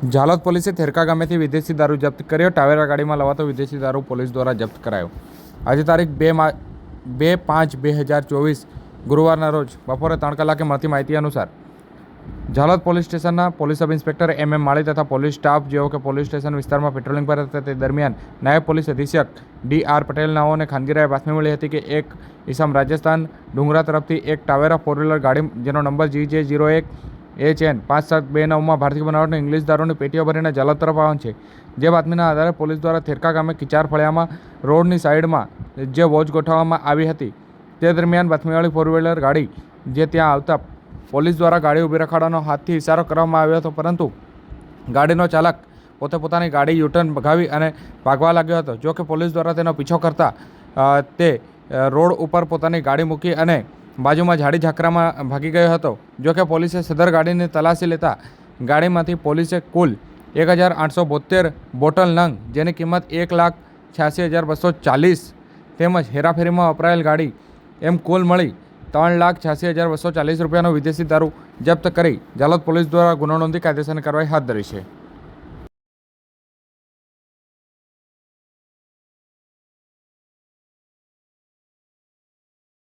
ઝાલોદ પોલીસે થેરકા ગામેથી વિદેશી દારૂ જપ્ત કર્યો. ટાવેરા ગાડીમાં લવાતો વિદેશી દારૂ પોલીસ દ્વારા જપ્ત કરાયો. આજે તારીખ બે બે પાંચ બે હજાર ચોવીસ, ગુરુવારના રોજ બપોરે ત્રણ કલાકે મળતી માહિતી અનુસાર જાલોદ પોલીસ સ્ટેશનના police sub inspector M M Mali તથા પોલીસ સ્ટાફ જેઓ કે પોલીસ સ્ટેશન વિસ્તારમાં પેટ્રોલિંગ પર હતા તે દરમિયાન નાયબ પોલીસ અધિક્ષક ડી આર પટેલ નાઓને ખાનગીરાએ બાતમી મળી હતી કે એક ઈસામ રાજસ્થાન ડુંગરા તરફથી એક ટાવેરા ફોર વ્હીલર ગાડી જેનો નંબર જી જે જીરો એક એચ ચેન પાંચ સાત બે નવમાં ભારતીય બનાવટની ઇંગ્લિશ દારૂની પેટીઓ ભરીને જલતર તરફ છે. જે બાતમીના આધારે પોલીસ દ્વારા થેરકા ગામે કિચાર ફળિયામાં રોડની સાઈડમાં જે વોચ ગોઠવવામાં આવી હતી, તે દરમિયાન બાતમીવાળી ફોર વ્હીલર ગાડી જે ત્યાં આવતા પોલીસ દ્વારા ગાડી ઊભી રખાડવાનો હાથથી ઇશારો કરવામાં આવ્યો હતો, પરંતુ ગાડીનો ચાલક પોતે પોતાની ગાડી યુટર્ન ભગાવી અને ભાગવા લાગ્યો હતો. જો કે પોલીસ દ્વારા તેનો પીછો કરતા તે રોડ ઉપર પોતાની ગાડી મૂકી અને બાજુમાં ઝાડી ઝાકરામાં ભાગી ગયો હતો. જોકે પોલીસે સદર ગાડીની તલાશી લેતા ગાડીમાંથી પોલીસે કુલ એક હજાર આઠસો બોતેર બોટલ નંગ, જેની કિંમત એક લાખ છ્યાસી હજાર બસો ચાલીસ તેમજ હેરાફેરીમાં વપરાયેલ ગાડી, એમ કુલ મળી ત્રણ લાખ છ્યાસી હજાર બસો ચાલીસ રૂપિયાનો વિદેશી દારૂ જપ્ત કરી, જાલોદ પોલીસ દ્વારા ગુનો નોંધી કાયદેસરની કાર્યવાહી હાથ ધરી છે.